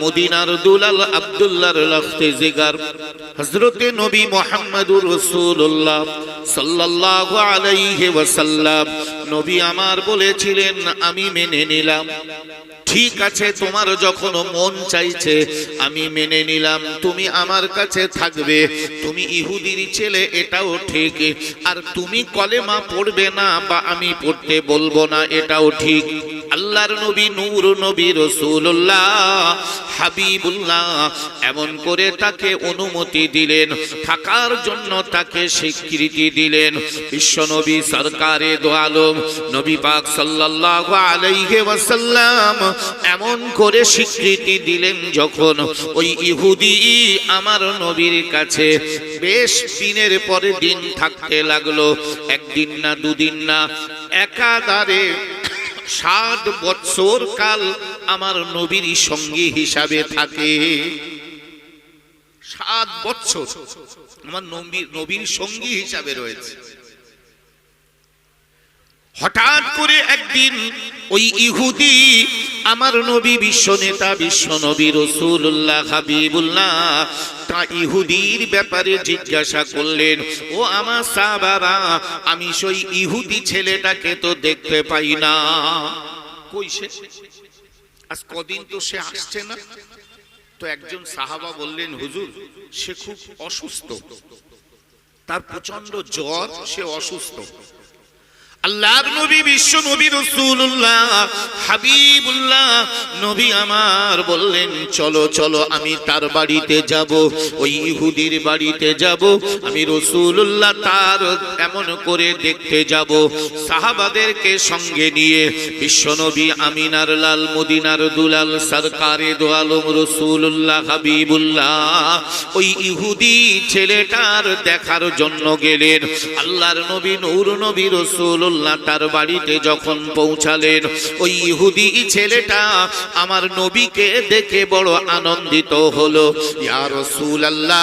মদিনার দুলাল আব্দুল্লাহর লখতে জিগার। হযরতে নবী মুহাম্মদুর রাসূলুল্লাহ সাল্লাল্লাহু আলাইহি ওয়াসাল্লাম নবী আমার বলেছিলেন, আমি মেনে নিলাম। ঠিক আছে, তোমার যখন মন চাইছে, আমি মেনে নিলাম। তুমি আমার কাছে থাকবে। তুমি ইহুদির ছেলে, এটাও ঠিক। আর তুমি কলেমা পড়বে না, বা আমি পড়তে বলব না, এটাও ঠিক। আল্লাহর নবী, নূর নবী রসুল্লাহ হাবিবুল্লাহ এমন করে তাকে অনুমতি দিলেন, থাকার জন্য তাকে স্বীকৃতি দিলেন। বিশ্বনবী সরকারে দোয়ালম। নবী পাক সাল্লাল্লাহু আলাইহি ওয়াসাল্লাম এমন করে স্বীকৃতি দিলেন যখন ওই ইহুদি আমার নবীর কাছে বেশ দিনের পরে দিন থাকতে লাগল। একদিন না দুদিন না একাধারে ষাট বৎসর কাল আমার নবীর সঙ্গী হিসাবে থাকে। সাত বৎসর আমার নবীর সঙ্গী হিসাবে রয়েছে। হঠাৎ করে একদিন ওই ইহুদি আমার নবী বিশ্ব নেতা, বিশ্ব নবী রসুল্লাহ হাবিবুল্লাহ, তা ইহুদির ব্যাপারে জিজ্ঞাসা করলেন, ও আমার সা বাবা আমি সেই ইহুদি ছেলেটাকে তো দেখতে পাই না। কই সে? আজ কদিন তো সে আসছে না। তো একজন সাহাবা বললেন, হুজুর, সে খুব অসুস্থ। তার প্রচণ্ড জ্বর, সে অসুস্থ। আল্লাহর নবী, বিশ্ব নবী রসুল্লাহ হাবিবুল্লাহ, নবী আমার বললেন, চলো চলো, আমি তার বাড়িতে যাব, ওই ইহুদির বাড়িতে যাব, আমি রসুল্লাহ তার এমন করে দেখতে যাব। সাহাবাদেরকে সঙ্গে নিয়ে বিশ্ব নবী আমিনার লাল মদিনার দুলাল সরকারে দোয়ালম রসুল্লাহ হাবিবুল্লাহ, ওই ইহুদি ছেলেটার দেখার জন্য গেলেন। আল্লাহর নবী, নূর নবী রসুল রাসূলুল্লাহ তার বাড়িতে যখন পৌঁছালেন, ওই ইহুদি ছেলেটা আমার নবীকে দেখে বড় আনন্দিত হলো। ইয়া রাসূলুল্লাহ,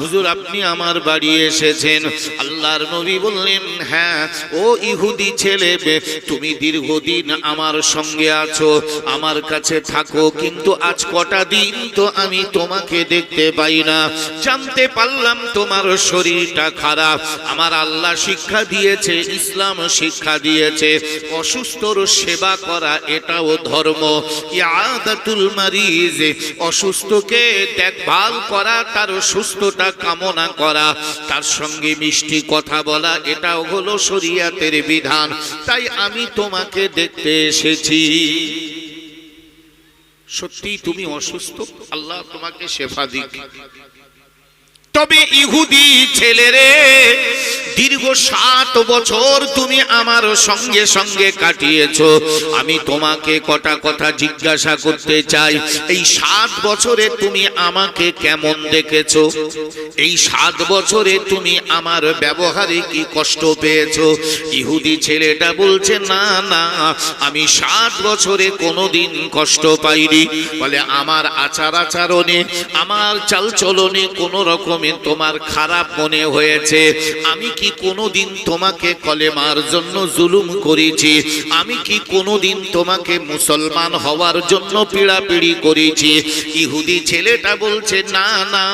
হুজুর আপনি আমার বাড়ি এসেছেন। আল্লাহর নবী বললেন হ্যাঁ ও ইহুদি ছেলে, তুমি দীর্ঘদিন আমার সঙ্গে আছো, আমার কাছে থাকো, কিন্তু আজ কটা দিন তো আমি তোমাকে দেখতে পাই না। জানতে পারলাম তোমার শরীরটা খারাপ, আমার আল্লাহ শিক্ষা দিয়েছে, ইসলাম শিক্ষা দিয়েছে, অসুস্থর সেবা করা এটাও ধর্ম। মারিজ, অসুস্থকে দেখভাল করা, তার সুস্থতা কামনা করা, তার সঙ্গে মিষ্টি কথা বলা, এটাও হলো শরিয়াতের বিধান। তাই আমি তোমাকে দেখতে এসেছি। সত্যি তুমি অসুস্থ? আল্লাহ তোমাকে শেফা দিক। তবে ইহুদি ছেলেরে, দীর্ঘ সাত বছর তুমি আমার সঙ্গে সঙ্গে কাটিয়েছো। আমি তোমাকে কটা কথা জিজ্ঞাসা করতে চাই। এই সাত বছরে তুমি আমাকে কেমন দেখেছ? এই সাত বছরে তুমি আমার ব্যবহারে কি কষ্ট পেয়েছ? ইহুদি ছেলেটা বলছে, না না, আমি সাত বছরে কোনোদিন কষ্ট পাইনি। বলে, আমার আচার আচরণে আমার চালচলনে কোনো রকমের তোমার খারাপ মনে হয়েছে। আমি কি কোনোদিন তোমাকে কলেমার জন্য জুলুম করেছি? আমি কি কোনোদিন তোমাকে মুসলমান হওয়ার জন্য পিড়াপিড়ি করেছি? ইহুদি ছেলেটা বলছে, না না,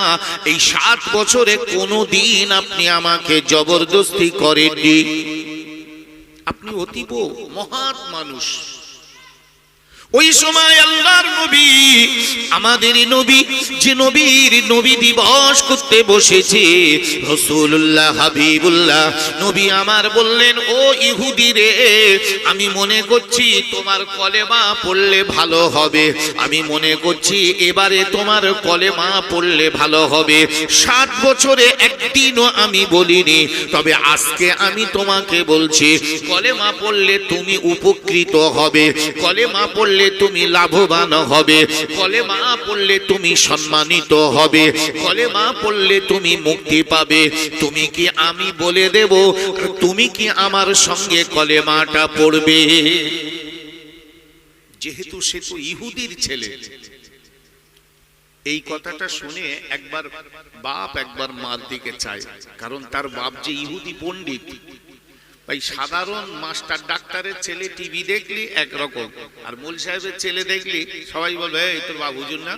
এই সাত বছরে কোনোদিন আপনি আমাকে জবরদস্তি করেননি। আপনি অতীব মহান মানুষ। ওই সময় আল্লাহর নবী, আমাদের নবী, যে নবীর নবী দিবস করতে বসেছে রসুল্লাহ হাবিবুল্লাহ, নবী আমার বললেন, ও ইহুদি রে, আমি মনে করছি তোমার কলেমা পড়লে ভালো হবে। আমি মনে করছি এবারে তোমার কলেমা পড়লে ভালো হবে। সাত বছরে একদিনও আমি বলিনি, তবে আজকে আমি তোমাকে বলছি, কলেমা পড়লে তুমি উপকৃত হবে। কলেমা পড়লে তুমি লাভবান হবে। কলেমা পড়লে তুমি সম্মানিত হবে। কলেমা পড়লে তুমি মুক্তি পাবে। তুমি কি আমি বলে দেব? তুমি কি আমার সঙ্গে কলেমাটা পড়বে? যেহেতু সে তো ইহুদির ছেলে। এই কথাটা শুনে একবার বাপ একবার মার দিকে চায়। কারণ তার বাপ যে ইহুদি পণ্ডিত ভাই, সাধারণ মাস্টার ডাক্তারের ছেলে টিভি দেখলি একরকম, আর মূল সাহেবের ছেলে দেখলি, সবাই বলবে, এই তোর বাবু হুজুর না?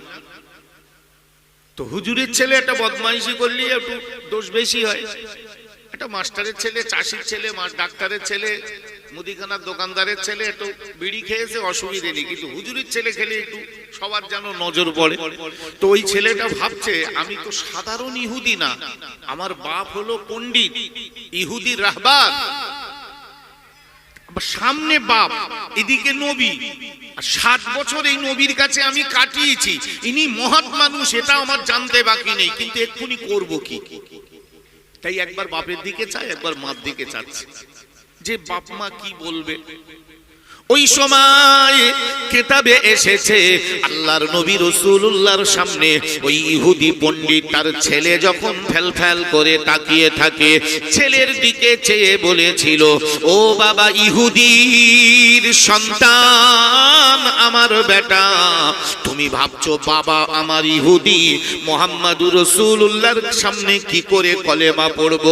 তো হুজুরের ছেলে একটা বদমাইশি করলি, একটু দোষ বেশি হয়। একটা মাস্টারের ছেলে, চাষির ছেলে ডাক্তারের ছেলে, মুদিখানার দোকানদারের ছেলে, একটু বিড়ি খেয়েছে, অসুবিধে নেই। কিন্তু হুজুরের ছেলে খেলে একটু সবার যেন নজর পড়ে। তো ওই ছেলেটা ভাবছে, আমি তো সাধারণ ইহুদি না, আমার বাপ হলো পণ্ডিত, ইহুদি রাহবার। সামনে বাপ, এদিকে নবী। সাত বছর এই নবীর কাছে আমি কাটিয়েছি। ইনি মহৎ মানুষ, এটা আমার জানতে বাকি নেই, কিন্তু এক্ষুনি করব কি? তাই একবার বাপের দিকে চাই একবার মার দিকে চাচ্ছে। যে বাপ মা কি বলবে? ওই সময় কেতাবে এসেছে আল্লাহর নবী রসুল্লাহর সামনে ওই ইহুদি পণ্ডিত তার ছেলে যখন ফেল ফেল করে তাকিয়ে থাকে, ছেলের দিকে চেয়ে বলেছিল, ও বাবা ইহুদির সন্তান আমার বেটা, তুমি ভাবছ বাবা আমার ইহুদি মোহাম্মদুর রসুল্লাহর সামনে কি করে কলেমা পড়ব?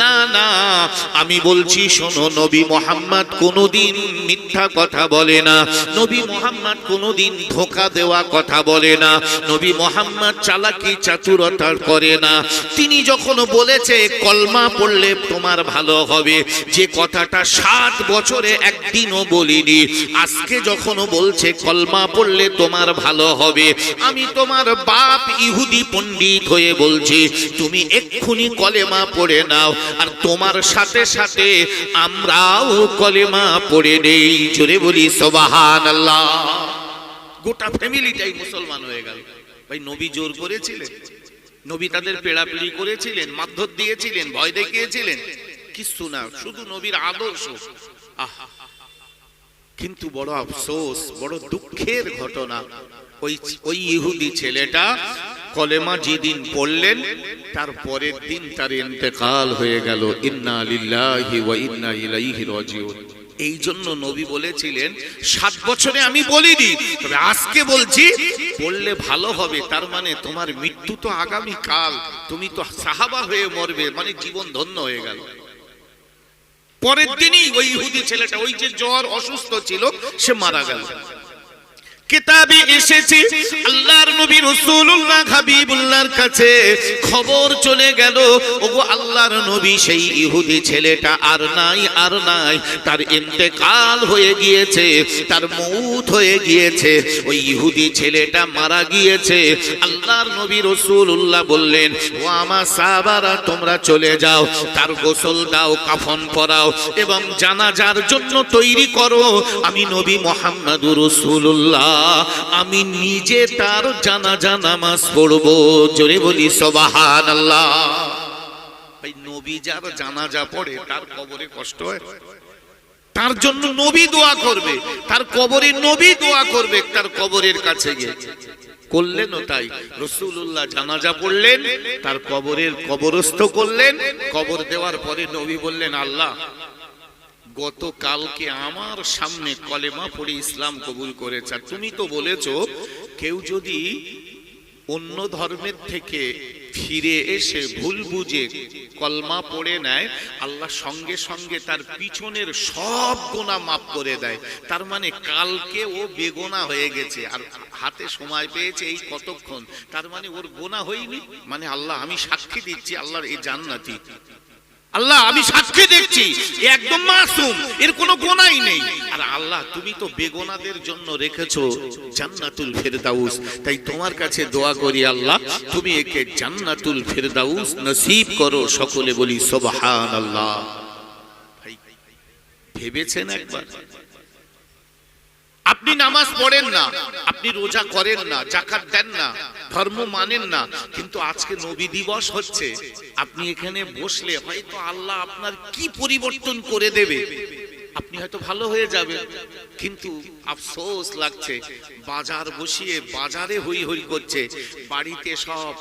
না না, আমি বলছি শোনো নবী মোহাম্মদ কোনোদিন মিথ্যা কথা বলে না। নবী মোহাম্মদ কোনোদিন ধোকা দেওয়া কথা বলে না। নবী মোহাম্মদ চালাকি চাতুরতা করে না। তিনি যখন বলেছে, কলমা পড়লে তোমার ভালো হবে। যে কথাটা সাত বছরে একদিনও বলিনি। আজকে যখন বলছে, কলমা পড়লে তোমার ভালো হবে। আমি তোমার বাপ ইহুদি পণ্ডিত হয়ে বলছি, তুমি এক্ষুনি কলেমা পড়ে নাও। আর তোমার সাথে সাথে আমরাও কলেমা পড়ে নেই। জোরে বলি সোবাহান আল্লাহ গোটা ফ্যামিলিটাই মুসলমান হয়ে গেল। ভাই নবী জোর করেছিলেন। নবী তাদের পেড়াপিড়ি করেছিলেন মাধ্যর দিয়েছিলেন ভয় দেখিয়েছিলেন। কিছু না শুধু নবীর আদর্শ। আহা। কিন্তু বড় আফসোস বড় দুঃখের ঘটনা। ওই ওই ইহুদি ছেলেটা কলেমা যেদিন পড়লেন তার পরের দিন তার ইন্তেকাল হয়ে গেল। ইন্না লিল্লাহি ওয়া ইন্না ইলাইহি রাজিউন। এই জন্য নবী বলেছিলেন, সাত বছরে আমি বলিনি, তবে আজকে বলছি, বললে ভালো হবে, তার মানে তোমার মৃত্যু তো আগামী কাল তুমি তো সাহাবা হয়ে মরবে মানে জীবন ধন্য হয়ে গেল। পরের দিনই ওই ইহুদি ছেলেটা, ওই যে জ্বর অসুস্থ ছিল, সে মারা গেল। কিতাবে এসেছে, আল্লাহর নবী রাসূলুল্লাহ হাবিবুল্লাহর কাছে খবর চলে গেল, ওগো আল্লাহর নবী সেই ইহুদি ছেলেটা আর নাই আর নাই। তার ইন্তেকাল হয়ে গিয়েছে, তার মউত হয়ে গিয়েছে। ওই ইহুদি ছেলেটা মারা গিয়েছে। আল্লাহর নবী রাসূলুল্লাহ বললেন, ও আমার সাহাবারা, তোমরা চলে যাও, তার গোসল দাও, কাফন পরাও এবং জানাজার জন্য তৈরি করো। আমি নবী মোহাম্মদুর রাসূলুল্লাহ। আমি নিজে তার জানাজা নামাজ পড়ব। জোরে বলি, সুবহানাল্লাহ। ভাই, নবী যার জানাজা পড়ে, তার কবরে কষ্ট হয়। তার জন্য নবী দোয়া করবে। তার কবরে নবী দোয়া করবে, তার কবরের কাছে গিয়ে। করলেনও তাই। রসুল্লাহ জানাজা পড়লেন, তার কবরের কবরস্থ করলেন। কবর দেওয়ার পরে নবী বললেন, আল্লাহ গতকালকে আমার সামনে কলেমা পড়ে ইসলাম কবুল করেছে। তুমি তো বলেছ, কেউ যদি অন্য ধর্মের থেকে ফিরে এসে ভুল বুঝে কলমা পড়ে নেয়, আল্লাহ সঙ্গে সঙ্গে তার পিছনের সব গোনা মাফ করে দেয়। তার মানে কালকে ও বেগোনা হয়ে গেছে। আর হাতে সময় পেয়েছে এই কতক্ষণ? তার মানে ওর গোনা হয়নি? মানে আল্লাহ, আমি সাক্ষী দিচ্ছি, আল্লাহর এই জান্নাতি। আল্লাহ, আমি সাক্ষী দেখছি একদম মাসুম, এর কোনো গোনাই নেই। আর আল্লাহ, তুমি তো বেগোনাদের জন্য রেখেছো জান্নাতুল ফেরদাউস। তাই তোমার কাছে দোয়া করি আল্লাহ, তুমি একে জান্নাতুল ফেরদাউস নসিব করো সকলে বলি সোবাহান আল্লাহ ভেবেছেন একবার? আপনি নামাজ পড়েন না, আপনি রোজা করেন না জাকাত দেন না, ধর্ম মানেন না, কিন্তু আজকে নবী দিবস হচ্ছে, আপনি এখানে বসলে হয়তো আল্লাহ আপনার কি পরিবর্তন করে দেবে? আপনি হয়তো ভালো হয়ে যাবেন, কিন্তু আফসোস লাগছে, বাজার বসিয়ে বাজারে হই হই করছে, বাড়িতে সব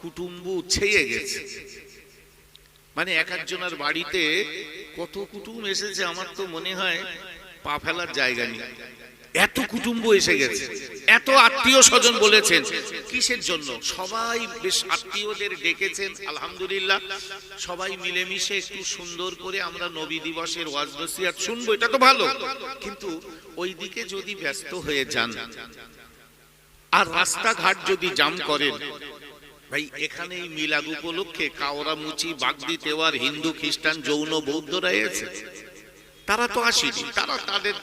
কুটুম্ব ছেয়ে গেছে। মানে এক একজনের বাড়িতে কত কুটুম এসেছে, আমার তো মনে হয় পা ফেলার জায়গা নেই। এত কুটুম্ব এসে গেছে। এত আত্মীয় স্বজন বলেছেন কিসের জন্য? সবাই বেশ আত্মীয়দের ডেকেছেন আলহামদুলিল্লাহ। সবাই মিলেমিশে একটু সুন্দর করে আমরা নবী দিবসের ওয়াজ নসিহাত শুনব এটা তো ভালো। কিন্তু ওইদিকে যদি ব্যস্ত হয়ে যান আর রাস্তাঘাট যদি জাম করেন ভাই এখানে মিলাদ উপলক্ষে কাওরা মুচি বাগদি তেওয়ার হিন্দু খ্রিস্টান যৌন বৌদ্ধরা এসেছে। তারা তো আসেনি, তারা তাদের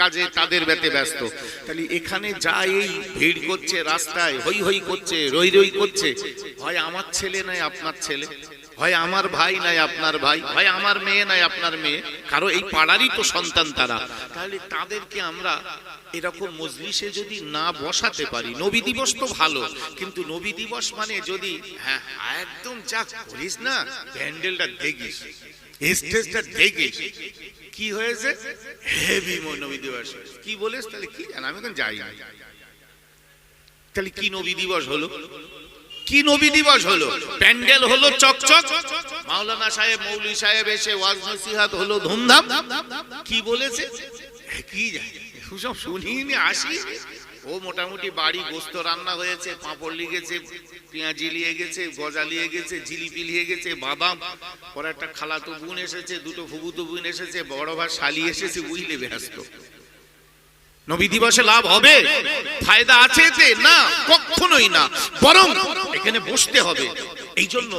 কাজে, তাদের ব্যতে ব্যস্ত। তাহলে এখানে যা এই ভিড় করছে রাস্তায়, হই হই করছে, রই রই করছে, হয় আমার ছেলে নাই আপনার ছেলে, হয় আমার ভাই নাই আপনার ভাই, হয় আমার মেয়ে নাই আপনার মেয়ে, কারও এই পাড়ারই তো সন্তান তারা। তাহলে তাদেরকে আমরা এরকম মজলিসে যদি না বসাতে পারি, নবী দিবস তো ভালো, কিন্তু নবী দিবস মানে যদি হ্যাঁ একদম যা করিস না প্যান্ডেলটা দেখিস। স্টেজটা দেখিস কি হয়েছে? হেভি নবী দিবস। কি তাহলে কি আমি এখন যাই তাহলে কি নবী দিবস হলো? কি নবী দিবস হলো? প্যান্ডেল হলো চকচক। মাওলানা সাহেব মৌলী সাহেব এসে ওয়াজ নসিহাত হলো ধুমধাম। কি বলেছে? কি শুনিনি আসি ও মোটামুটি বাড়ি গোস্ত রান্না হয়েছে, পাঁপড় লিগেছে পেঁয়াজি লিয়ে গেছে, গজা লিয়ে গেছে, জিলিপি লিয়ে গেছে বাদাম পরে একটা খালাতো বোন এসেছে, দুটো ফুবুতো বোন এসেছে, বড় ভাই শালি এসেছে, বুঝলে ব্যস্ত। নবী দিবসে লাভ হবে? ফায়দা আছে না, কখনোই না। বরং এখানে বসতে হবে। এই জন্য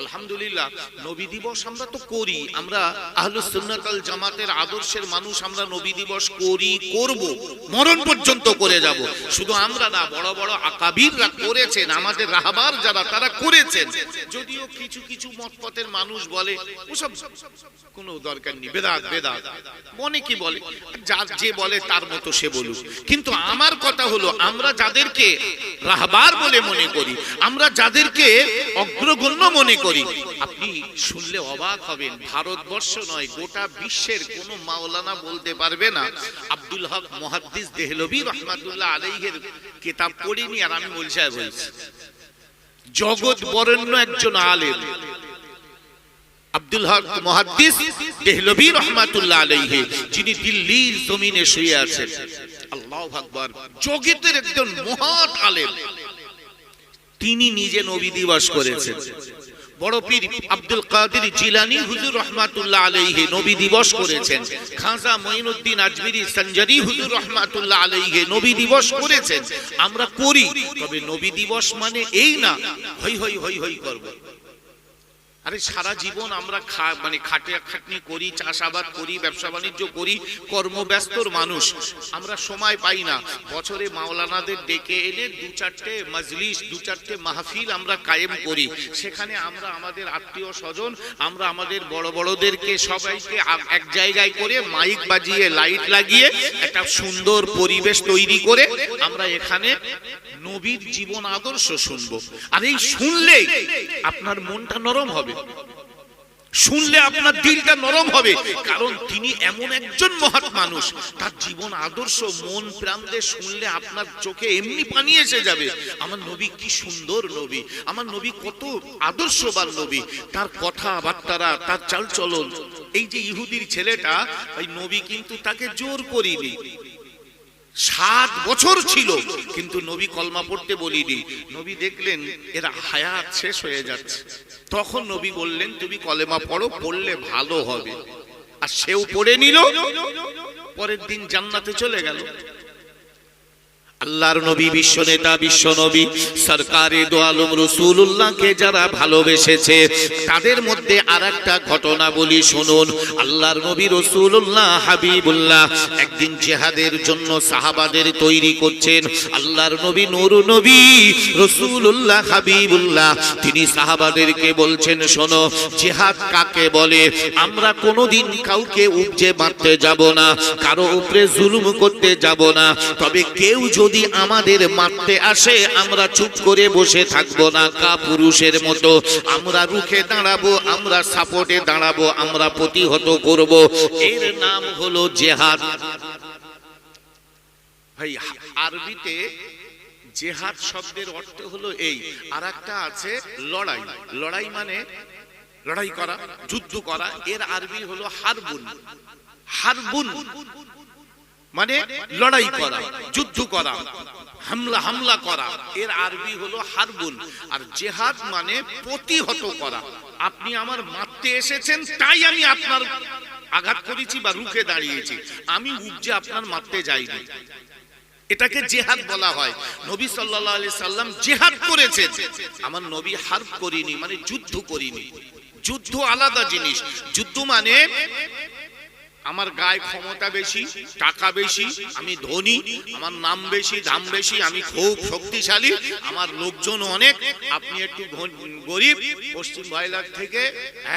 আলহামদুলিল্লাহ, নবী দিবস আমরা তো করি। আমরা আহলুস সুন্নাতাল জামাতের আদর্শের মানুষ আমরা নবী দিবস করি, করব, মরণ পর্যন্ত করে যাব। শুধু আমরা না, বড় বড় আকাবিররা করেছেন, আমাদের রাহবার যারা, তারা করেছেন। যদিও কিছু কিছু মতপথের মানুষ বলে, ওসব কোনো দরকার নেই, বেদাত বেদাত। মনে কি বলে? যার যে বলে, তার মতো সে বলুক। কিন্তু আমার কথা হলো, আমরা যাদেরকে রাহবার বলে মনে করি, আমরা যাদেরকে অগ্রগণ্য মনে করি আপনি শুনলে অবাক হবেন। ভারতবর্ষ নয়, গোটা বিশ্বের কোন মাওলানা বলতে পারবে না। আব্দুল হক মহাদ্দিস দেহলবী রহমাতুল্লাহ আলাইহের কিতাব পড়িনি আর আমি বলছি বলছি। জগৎ বরেণ্য একজন আলেম। আব্দুল হক মহাদ্দিস দেহলবী রহমাতুল্লাহ আলাইহি, যিনি দিল্লির জমিনে শুয়ে আছেন। আল্লাহু আকবার। জগতের একজন মহৎ আলেম। তিনি নিজে নবী দিবস করেছেন। বড় পীর আব্দুল কাদের জিলানি হুজুর রহমাতুল্লাহ আলাইহি নবী দিবস করেছেন। খাজা মঈনুদ্দিন আজমিরি সঞ্জারি হুজুর রহমাতুল্লাহ আলাইহি নবী দিবস করেছেন। আমরা করি, তবে নবী দিবস মানে এই না, হই হই হই হই করব। আরে সারা জীবন আমরা খা মানে খাটে খাটনি করি চাষাবাদ করি ব্যবসা বাণিজ্য করি কর্মব্যস্তর মানুষ। আমরা সময় পাই না। বছরে মাওলানাদের ডেকে এনে দু চারটে মজলিস দু চারটে মাহফিল আমরা কায়েম করি। সেখানে আমরা আমাদের আত্মীয় স্বজন আমরা আমাদের বড় বড়দেরকে সবাইকে এক জায়গায় করে মাইক বাজিয়ে লাইট লাগিয়ে একটা সুন্দর পরিবেশ তৈরি করে আমরা এখানে নবীর জীবন আদর্শ শুনব। আর এই শুনলেই আপনার মনটা নরম হবে। শুনলে আপনার দিলটা নরম হবে। কারণ তিনি এমন একজন মহৎ মানুষ। তার জীবন আদর্শ, মন, প্রাণ দিয়ে শুনলে আপনার চোখে এমনি পানি এসে যাবে। আমার নবী কি সুন্দর নবী। আমার নবী কত আদর্শবান নবী। তার কথা বার্তারা তার চালচলন। এই যে ইহুদির ছেলেটা ওই নবী কিন্তু তাকে জোর করিনি। সাত বছর ছিল, কিন্তু নবী কলমা পড়তে বলিনি। নবী দেখলেন, এরা হায়াত শেষ হয়ে যাচ্ছে। তখন নবী বললেন, তুমি কলেমা পড়ো, পড়লে ভালো হবে। আর সেও পড়ে নিল, পরের দিন জান্নাতে চলে গেল। আল্লাহর নবী, বিশ্ব নেতা, বিশ্ব নবী, সরকারে দোয়ালম রসুল্লাহকে যারা ভালোবেসেছে, তাদের মধ্যে আর একটা ঘটনা বলি শুনুন। আল্লাহর নবী রসুল্লাহ হাবিবুল্লাহ একদিন জেহাদের জন্য সাহাবাদের তৈরি করছেন। আল্লাহর নবী, নুর নবী রসুল্লাহ হাবিবুল্লাহ, তিনি সাহাবাদেরকে বলছেন, শোনো, জেহাদ কাকে বলে? আমরা কোনোদিন কাউকে উপজে মারতে যাব না, কারও উপরে জুলুম করতে যাব না, তবে কেউ যদি আমাদের মারতে আসে, আমরা চুপ করে বসে থাকব না। কা পুরুষের মতো আমরা রুখে দাঁড়াবো, আমরা সাপোর্টে দাঁড়াবো, আমরা প্রতিহত করব। এর নাম হলো জেহাদ। ভাই, আরবিতে জেহাদ শব্দের অর্থ হলো এই। আর একটা আছে লড়াই। লড়াই মানে লড়াই করা, যুদ্ধ করা। এর আরবি হলো হারবুন। হারবুন। মানে লড়াই করা যুদ্ধ করা হামলা হামলা করা। এর আরবি হলো হারবুন আর জেহাদ মানে প্রতিহত করা। আপনি আমার মারতে এসেছেন তাই আমি আপনার আঘাত করেছি বা রুখে দাঁড়িয়েছি। আমি উপজে আপনার মারতে যাইনি। এটাকে জেহাদ বলা হয়। নবী সাল্লাল্লাহু আলাইহি সাল্লাম জেহাদ করেছেন। আমার নবী হার্ব করিনি মানে যুদ্ধ করিনি। যুদ্ধ আলাদা জিনিস। যুদ্ধ মানে আমার গায়ে ক্ষমতা বেশি, টাকা বেশি, আমি ধনী, আমার নাম বেশি, দাম বেশি, আমি খুব শক্তিশালী, আমার লোকজন অনেক, আপনি একটু গরিব, পশ্চিম ভাইলার থেকে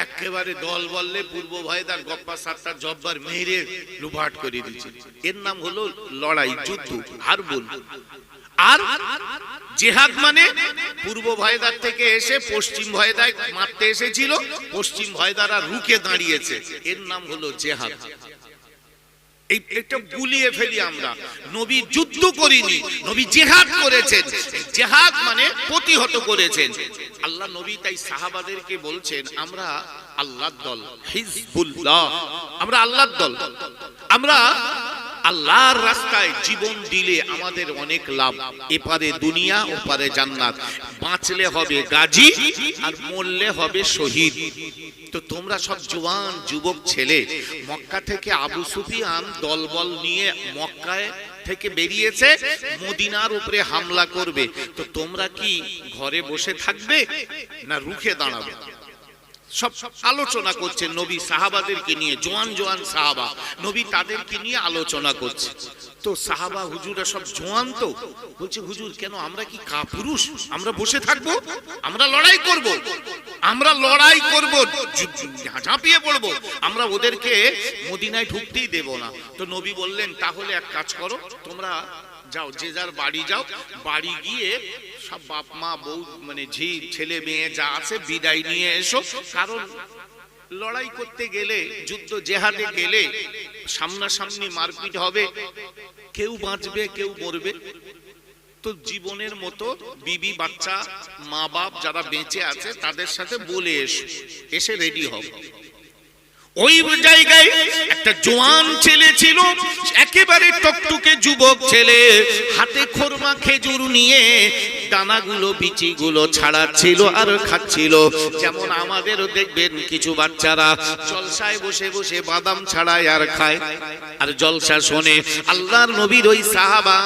একেবারে দল বললে পূর্ব ভাইদার গপ্পা সাতটা জব্বার মেরে লুভাট করে দিচ্ছে। এর নাম হলো লড়াই, যুদ্ধ, হারবুল। আর জেহাদ মানে পূর্ব ভয়দার থেকে এসে পশ্চিম ভয়দায় মারতে এসেছিল। পশ্চিম ভয়দারা রুকে দাঁড়িয়েছে। এর নাম হলো জেহাদ। এই এটা গুলিয়ে ফেলি আমরা। নবী যুদ্ধ করিনি, নবী জেহাদ করেছেন। জেহাদ মানে প্রতিহত করেছেন। আল্লাহ নবী তাই সাহাবাদেরকে বলছেন, আমরা আল্লাহর দল, হিজবুল্লাহ। আমরা আল্লাহর দল। আমরা আল্লাহর রাস্তায় জীবন দিলে আমাদের অনেক লাভ। এপারে দুনিয়া, ওপারে জান্নাত। বাঁচলে হবে গাজী আর মরলে হবে শহীদ। তো তোমরা সব জওয়ান যুবক ছেলে, মক্কা থেকে আবু সুফিয়ান দলবল নিয়ে মক্কায় থেকে বেরিয়েছে, মদিনার উপরে হামলা করবে। তো তোমরা কি ঘরে বসে থাকবে না রুখে দাঁড়াবে? সব আলোচনা করছে নবী সাহাবাদেরকে নিয়ে, জোয়ান জোয়ান সাহাবা। নবী তাদেরকে নিয়ে আলোচনা করছে। তো সাহাবা হুজুরা সব জোয়ান তো? বলছে, হুজুর, কেন আমরা কি কাপুরুষ? আমরা বসে থাকব? আমরা লড়াই করব? আমরা লড়াই করব ঝাঁপিয়ে পড়ব। আমরা ওদেরকে মদিনায় ঢুকতেই দেব না। তো নবী বললেন, তাহলে এক কাজ করো, তোমরা যাও, যে যার বাড়ি যাও, বাড়ি গিয়ে সব বাপ মা, বউ মানে ঝি, ছেলে, মেয়ে যা আছে বিদায় নিয়ে এসো। কারণ লড়াই করতে গেলে, যুদ্ধ জেহাদে গেলে সামনাসামনি মারপিট হবে। কেউ বাঁচবে, কেউ মরবে। তো জীবনের মতো বিবি, বাচ্চা মা বাপ যারা বেঁচে আছে, তাদের সাথে বলে এসো। এসে রেডি হবে ওই জায়গায় একটা জোয়ান ছেলে ছিল একেবারে টকটকে যুবক ছেলে। হাতে খোরমা, খেজুর নিয়ে দানাগুলো, বিচিগুলো ছাড়াচ্ছিল আর খাচ্ছিল। যেমন আমাদেরও দেখবেন কিছু বাচ্চারা জলসায় বসে বসে বাদাম ছাড়ায় আর খায়। আর জলসা শোনে, আল্লাহর নবীর ওই সাহাবা,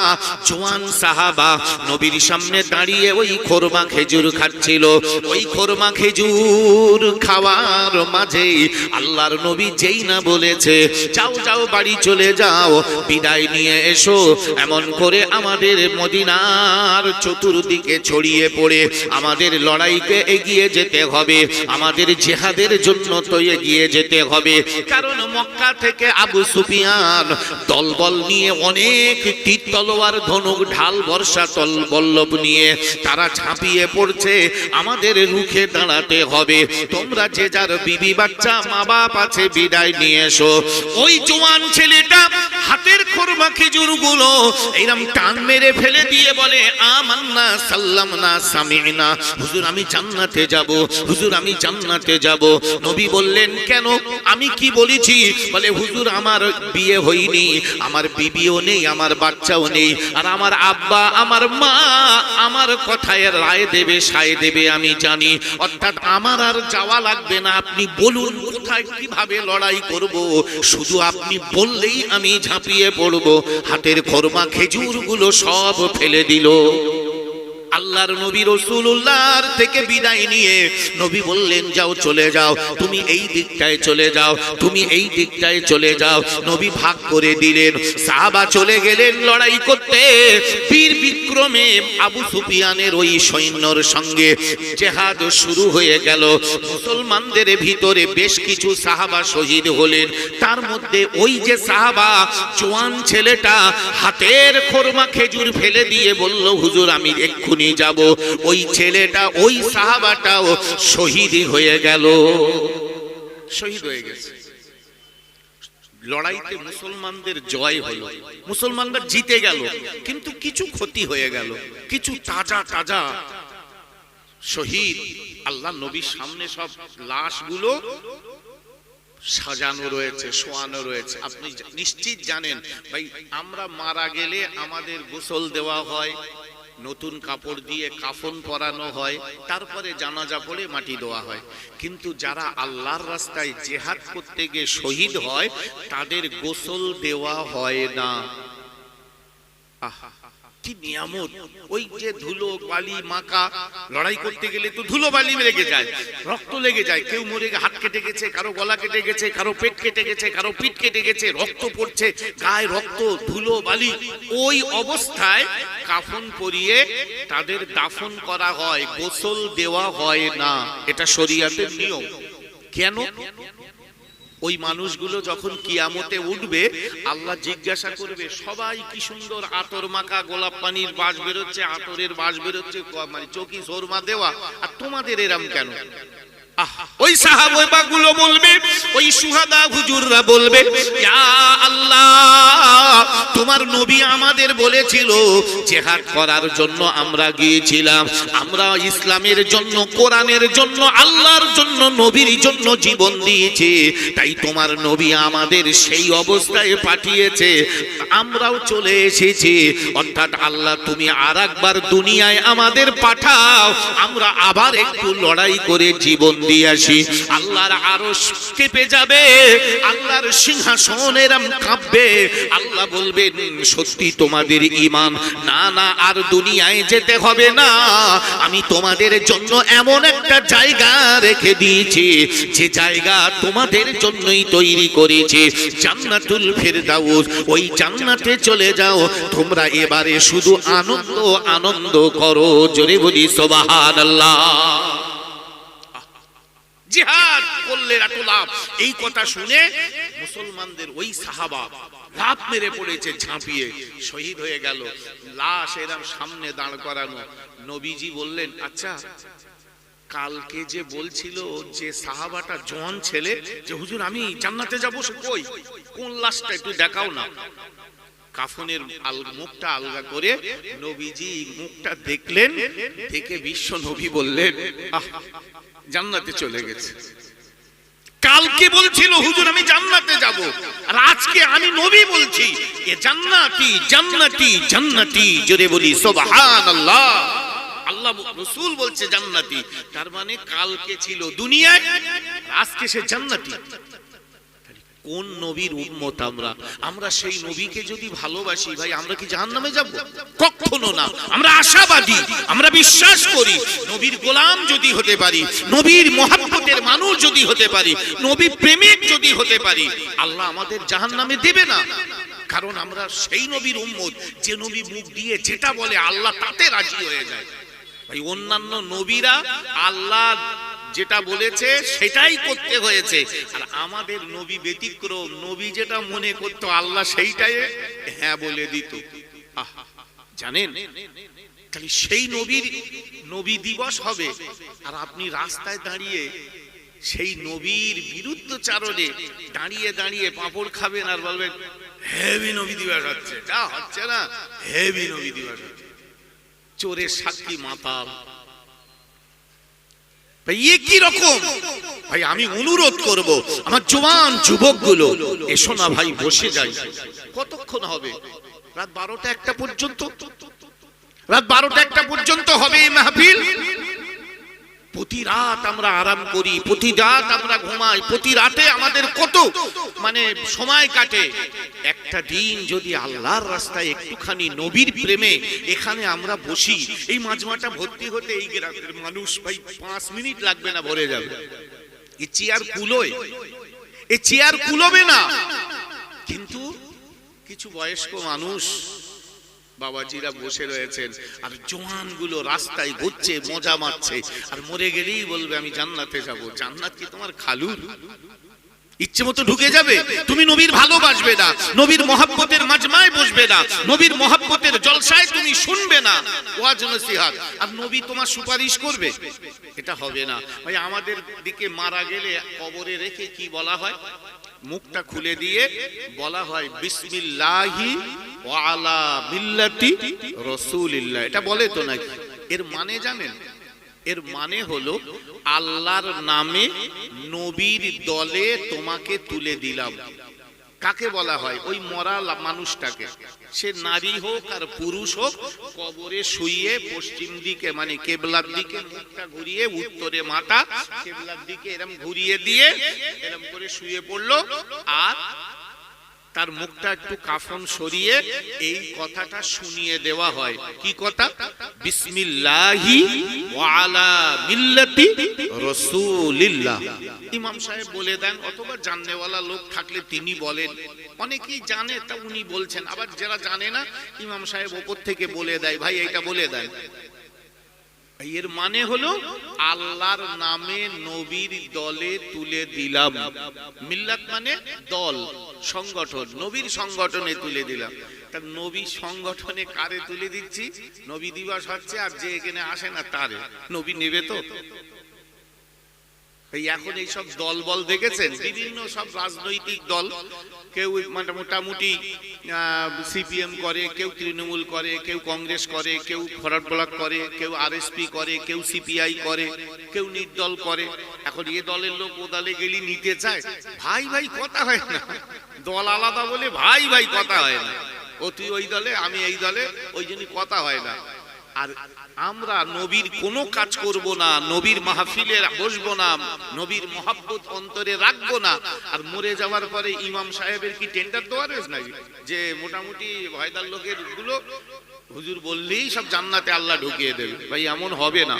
জোয়ান সাহাবা, নবীর সামনে দাঁড়িয়ে ওই খোরমা, খেজুর খাচ্ছিল। ওই খোরমা, খেজুর খাওয়ার মাঝেই আল্লাহর নবী যেই না বলেছে, যাও যাও, বাড়ি চলে যাও, বিদায় নিয়ে এসো, এমন করে আমাদের মদিনার চতুর্দিকে ছড়িয়ে পড়ে, আমাদের লড়াইকে এগিয়ে যেতে হবে, আমাদের জেহাদের জন্য তো এগিয়ে যেতে হবে, কারণ মক্কা থেকে আবু সুফিয়ান দলবল নিয়ে অনেক তীর তলোয়ার, ধনুক, ঢাল, বর্ষা, তল, বল্লভ নিয়ে তারা ঝাঁপিয়ে পড়ছে, আমাদের রুখে দাঁড়াতে হবে, তোমরা যে যার বিবি বাচ্চা মা বাপ আছে বিদায় নিয়ে এসো। ওই জোয়ান ছেলেটা হাতের খোরমা খেজুরগুলো এইরকম টান মেরে ফেলে দিয়ে বলে, আমান্না সাল্লাম না সামিনা। হুজুর, আমি জান্নাতে যাব। হুজুর, আমি জান্নাতে যাব। নবী বললেন, কেন? আমি কি বলেছি? বলে, হুজুর, আমার বিয়ে হয়নি। আমার বিবিও নেই, আমার বাচ্চাও নেই। আর আমার আব্বা, আমার মা, আমার কথায় রায় দেবে, সায় দেবে, আমি জানি। অর্থাৎ আমার আর যাওয়া লাগবে না। আপনি বলুন, কোথায় কীভাবে লড়াই করব? শুধু আপনি বললেই আমি ঝাঁপিয়ে পড়ব। হাতের খরমা খেজুরগুলো সব ফেলে দিল। আল্লাহর নবী রসুল্লাহর থেকে বিদায় নিয়ে নবী বললেন, যাও, চলে যাও। তুমি এই দিকটায় চলে যাও। তুমি এই দিকটায় চলে যাও। নবী ভাগ করে দিলেন। সাহাবা চলে গেলেন লড়াই করতে। বীর বিক্রমে আবু সুফিয়ানের ওই সৈন্যর সঙ্গে জেহাদ শুরু হয়ে গেল। মুসলমানদের ভিতরে বেশ কিছু সাহাবা শহীদ হলেন। তার মধ্যে ওই যে সাহাবা, জোয়ান ছেলেটা, হাতের খোরমা খেজুর ফেলে দিয়ে বলল, হুজুর, আমি এক্ষুনি যাব। ওই ছেলেটা, ওই সাহাবাটাও শহীদ হয়ে গেল। শহীদ হয়ে গেছে। লড়াইতে মুসলমানদের জয় হলো। মুসলমানরা জিতে গেল, কিন্তু কিছু ক্ষতি হয়ে গেল। কিছু তাজা তাজা শহীদ আল্লাহ নবীর সামনে সব লাশগুলো সাজানো রয়েছে, শোয়ানো রয়েছে। আপনি নিশ্চিত জানেন, ভাই, আমরা মারা গেলে আমাদের গোসল দেওয়া হয় নতুন কাপড় দিয়ে কাফন পরানো হয় তারপরে জানাজা পড়ে মাটি দেওয়া হয়। কিন্তু যারা আল্লাহর রাস্তায় জেহাদ করতে গিয়ে শহীদ হয় তাদের গোসল দেওয়া হয় না। আহা, কি নিয়ামত? ওই যে ধুলো বালি মাকা, লড়াই করতে গেলে তো ধুলো বালি লেগে যায়, রক্ত লেগে যায়। কেউ মরে হাত কেটে গেছে, কারও গলা কেটে গেছে, কারও পেট কেটে গেছে, কারও পিঠ কেটে গেছে, রক্ত পড়ছে, গায়ে রক্ত, ধুলো বালি। ওই অবস্থায় কাফন পরিয়ে তাদের দাফন করা হয়, গোসল দেওয়া হয় না। এটা শরিয়াতের নিয়ম। কেন? ওই মানুষগুলো যখন কিয়ামতে উঠবে, আল্লাহ জিজ্ঞাসা করবে, সবাই কি সুন্দর আতর মাখা গোলাপ পানির বাস বেরোচ্ছে, আতরের বাস বেরোচ্ছে মানে চকি দেওয়া, আর তোমাদের এরম কেন? ওই সাহাবা গুলো বলবে, ওই সুহাদা হুজুররা বলবে তোমার নবী আমাদের বলেছিল জেহাদ করার জন্য আমরা গিয়েছিলাম। আমরা ইসলামের জন্য, কোরআনের জন্য, আল্লাহর জন্য, নবীর জন্য জীবন দিয়েছি। তাই তোমার নবী আমাদের সেই অবস্থায় পাঠিয়েছে। আমরাও চলে এসেছি। অর্থাৎ আল্লাহ তুমি আর দুনিয়ায় আমাদের পাঠাও। আমরা আবার একটু লড়াই করে জীবন দিয়ে আসি। আল্লাহর আরও কেঁপে যাবে, আল্লাহর সিংহাসন এরম কাঁপবে। আল্লাহ বলবেন, সত্যি তোমাদের ইমান না না, আর দুনিয়ায় যেতে হবে না। আমি তোমাদের জন্য এমন একটা জায়গা রেখে দিয়েছি, যে জায়গা তোমাদের জন্যই তৈরি করেছে। জান্নাতুল ফেরদাউস, ওই জান্নাতে চলে যাও। তোমরা এবারে শুধু আনন্দ আনন্দ করো। জোরে বলি, সুবহানাল্লাহ। জিহাদ করলে এত লাভ। এই কথা শুনে মুসলমানদের ওই সাহাবা লাভ মেরে পড়েছে, ঝাঁপিয়ে। শহীদ হয়ে গেল। লাশ এরম সামনে দাঁড় করানো। নবীজি বললেন আচ্ছা কালকে যে বলছিল যে সাহাবাটা জোয়ান ছেলে, যে হুজুর আমি জান্নাতে যাব কই? কোন লাশটা একটু দেখাও না। কাফনের মুখটা আলগা করে নবীজি মুখটা দেখলেন, দেখে বিশ্ব নবী বললেন জান্নাতে চলে গেছে। কালকে বলছিল, হুজুর, আমি জান্নাতে যাব। আর আজকে আমি নবী বলছি, এ জান্নাতি জান্নাতি জান্নাতি, জোরে বলি, সুবহানাল্লাহ। আল্লাহ রসুল বলছে, জান্নাতি। তার মানে কালকে ছিল দুনিয়ায়, আজকে সে জান্নাতি। কোন নবীর উম্মত আমরা? আমরা সেই নবীকে যদি ভালোবাসি, ভাই, আমরা কি জাহান্নামে যাব? কখনো না। আমরা আশাবাদী, আমরা বিশ্বাস করি, নবীর গোলাম যদি হতে পারি, নবীর মহাব্বতের মানুষ যদি হতে পারি, নবী প্রেমিক যদি হতে পারি, আল্লাহ আমাদের জাহান্নামে দেবে না। কারণ আমরা সেই নবীর উম্মত, যে নবী মুখ দিয়ে যেটা বলে, আল্লাহ তাতে রাজি হয়ে যায়। ভাই, অন্যান্য নবীরা আল্লাহ যেটা বলেছে সেটাই করতে হয়েছে। আর আমাদের নবী ব্যতিক্রম, নবী যেটা মনে করতো আল্লাহ সেইটাই হ্যাঁ বলে দিত। জানেন? সেই নবীর নবী দিবস হবে। আর আপনি রাস্তায় দাঁড়িয়ে সেই নবীর বিরুদ্ধ চারণে দাঁড়িয়ে দাঁড়িয়ে পাঁপড় খাবেন আর বলবেন, হেভি নবী দিবস হচ্ছে। যা হচ্ছে না, হেভি নবী দিবস হচ্ছে। চোরের সাক্ষী মাতাল। ভাই কি রকম? ভাই, আমি অনুরোধ করব, আমার জোয়ান যুবকগুলো, এসো না ভাই, বসে যাই। কতক্ষণ হবে? রাত বারোটা একটা পর্যন্ত? রাত বারোটা একটা পর্যন্ত হবে এই মাহফিল? প্রতি রাত আমরা আরাম করি, প্রতি রাত আমরা ঘুমাই, প্রতি রাতে আমাদের কত মানে সময় কাটে। একটা দিন যদি আল্লাহর রাস্তায় একটুখানি নবীর প্রেমে এখানে আমরা বসি, এই মাঝমাটা ভর্তি হতে এই গ্রামের মানুষ ভাই পাঁচ মিনিট লাগবে না ভরে যাবে। এই চেয়ার কুলোয় এই চেয়ার কুলোবে না। কিন্তু কিছু বয়স্ক মানুষ বাবাজিরা বসে রয়েছেন। আর জোয়ানগুলো রাস্তায় ঘুরছে, মজা মারছে। আর মরে গেলেই বলবে, আমি জান্নাতে যাব। জান্নাত কি তোমার খালুর ইচ্ছে মতো ঢুকে যাবে। তুমি নবীর ভালোবাসবে না। নবীর মহাব্বতের মাজমায় বসবে না। নবীর মহাব্বতের জলসায় তুমি শুনবে না। ওয়াজ নসিহাত। আর নবী তোমার সুপারিশ করবে। এটা হবে না। ভাই, আমাদের দিকে মারা গেলে কবরে রেখে কি বলা হয়? মুখটা খুলে দিয়ে বলা হয়, বিসমিল্লাহি ওয়ালা মিল্লাতি রসুলিল্লাহ। এটা বলে তো নাকি? এর মানে জানেন? এর মানে হলো, আল্লাহর নামে নবীর দলে তোমাকে তুলে দিলাম। কাকে বলা হয়? ওই মরা মানুষটাকে। সে নারী হোক আর পুরুষ হোক, কবরে শুয়ে পশ্চিম দিকে মানে কেবলার দিকে ঘুরিয়ে, উত্তরে মাথা, কেবলার দিকে এরম ঘুরিয়ে দিয়ে, এরম করে শুয়ে পড়ল। আর তার মুখটা একটু কাফন সরিয়ে এই কথাটা শুনিয়ে দেওয়া হয়। কি কথা? বিসমিল্লাহি ওয়ালা মিল্লাতি রাসূলিল্লাহ। ইমাম সাহেব বলে দেন, অথবা জাননেওয়ালা লোক থাকলে তিনি বলেন। অনেকেই জানে, তা উনি বলছেন। আবার যারা জানে না, ইমাম সাহেব ওপর থেকে বলে দেয়। ভাই এটা বলে দেন। এর মানে হলো আল্লাহর নামে নবীর দলে তুলে দিলাম। মিল্লাত মানে দল, সংগঠন, নবীর সংগঠনে তুলে দিলাম। তা নবী সংগঠনে কারে তুলে দিচ্ছি? নবী দিবস হচ্ছে আর যে এখানে আসে না তারে। নবী নেবে তো? এই এখন এই সব দল বল দেখেছেন? বিভিন্ন সব রাজনৈতিক দল। কেউ মানে মোটামুটি সিপিএম করে, কেউ তৃণমূল করে, কেউ কংগ্রেস করে, কেউ ফরওয়ার্ড ব্লক করে, কেউ আরএসপি করে, কেউ সিপিআই করে, কেউ নির্দল করে। এখন এ দলের লোক ও দলে গেলি নিতে চায়? ভাই ভাই কথা হয় না। দল আলাদা বলে ভাই ভাই কথা হয় না। ও তুই ওই দলে, আমি এই দলে, ওই জন্য কথা হয় না। আর আমরা নবীর কোনো কাজ করব না, নবীর মাহফিলে বসবো না, নবীর মহাব্বত অন্তরে রাখব না। আর মরে যাওয়ার পরে ইমাম সাহেবের কি টেন্ডার দেওয়া রয়েছে নাকি? যে মোটামুটি ভয়দার লোকেরগুলো, হুজুর বললেই সব জান্নাতে আল্লাহ ঢুকিয়ে দেবে। ভাই, এমন হবে না।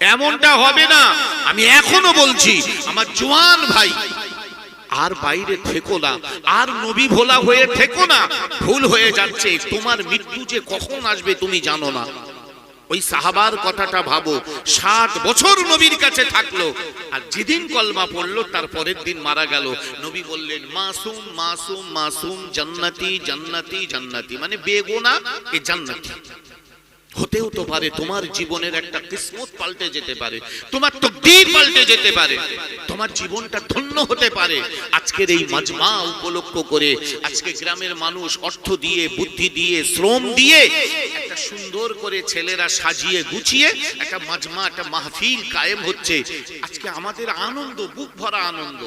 এমনটা হবে না। আমি এখনও বলছি, আমার জোয়ান ভাই, আর বাইরে থেকো না। আর নবী ভোলা হয়ে থেকো না। ভুল হয়ে যাচ্ছে। তোমার মৃত্যু যে কখন আসবে তুমি জানো না। ওই সাহাবার কথাটা ভাবো। ষাট বছর নবীর কাছে থাকল। আর যেদিন কলমা পড়ল, তার পরের দিন মারা গেল। নবী বললেন, মাসুম মাসুম মাসুম, জান্নাতি জান্নাতি জান্নাতি। মানে বেগোনা এ জান্নাতি। হতেও তো পারে, তোমার জীবনের একটা কিসমত পাল্টে যেতে পারে, তোমার তো দিন পাল্টে যেতে পারে, তোমার জীবনটা ধন্য হতে পারে। আজকের এই মাজমা উপলক্ষ করে আজকে গ্রামের মানুষ অর্থ দিয়ে, বুদ্ধি দিয়ে, শ্রম দিয়ে একটা সুন্দর করে ছেলেরা সাজিয়ে গুছিয়ে একটা মাজমা, একটা মাহফিল কায়েম হচ্ছে। আজকে আমাদের আনন্দ, বুক ভরা আনন্দ।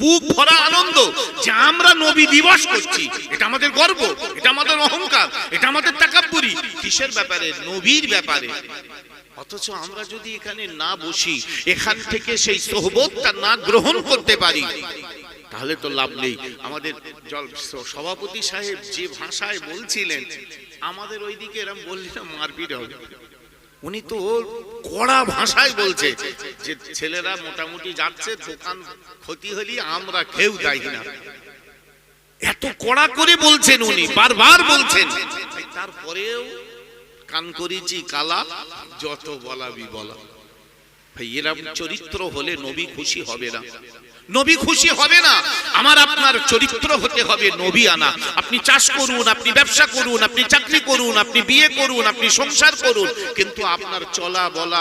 বুক ভরা আনন্দ। যে আমরা নবী দিবস করছি, এটা আমাদের গর্ব, এটা আমাদের অহংকার, এটা আমাদের তাকাব্বুরি কিসের ব্যাপারে? নবীর ব্যাপারে। অথচ আমরা যদি এখানে না বসি, এখান থেকে সেই সোহবতটা না গ্রহণ করতে পারি, তাহলে তো লাভ নেই। আমাদের জল সভাপতি সাহেব যে ভাষায় বলছিলেন, আমাদের ওইদিকে এরম বললে না মারপিট হবে। উনি তো কড়া ভাষায় বলছে যে ছেলেরা মোটামুটি যাচ্ছে, দোকান ক্ষতি হলি আমরা কেউ যাই না। এত কড়া করে বলছেন উনি, বারবার বলছেন। তারপরেও কান করেছি কালা, যত বলাবি বলা এরম চরিত্র হলে নবী খুশি হবে না। নবী খুশি হবে না। আমার আপনার চরিত্র হতে হবে নবী আনা। আপনি চাষ করুন, আপনি ব্যবসা করুন, আপনি চাকরি করুন, আপনি বিয়ে করুন, আপনি সংসার করুন, কিন্তু আপনার চলা বলা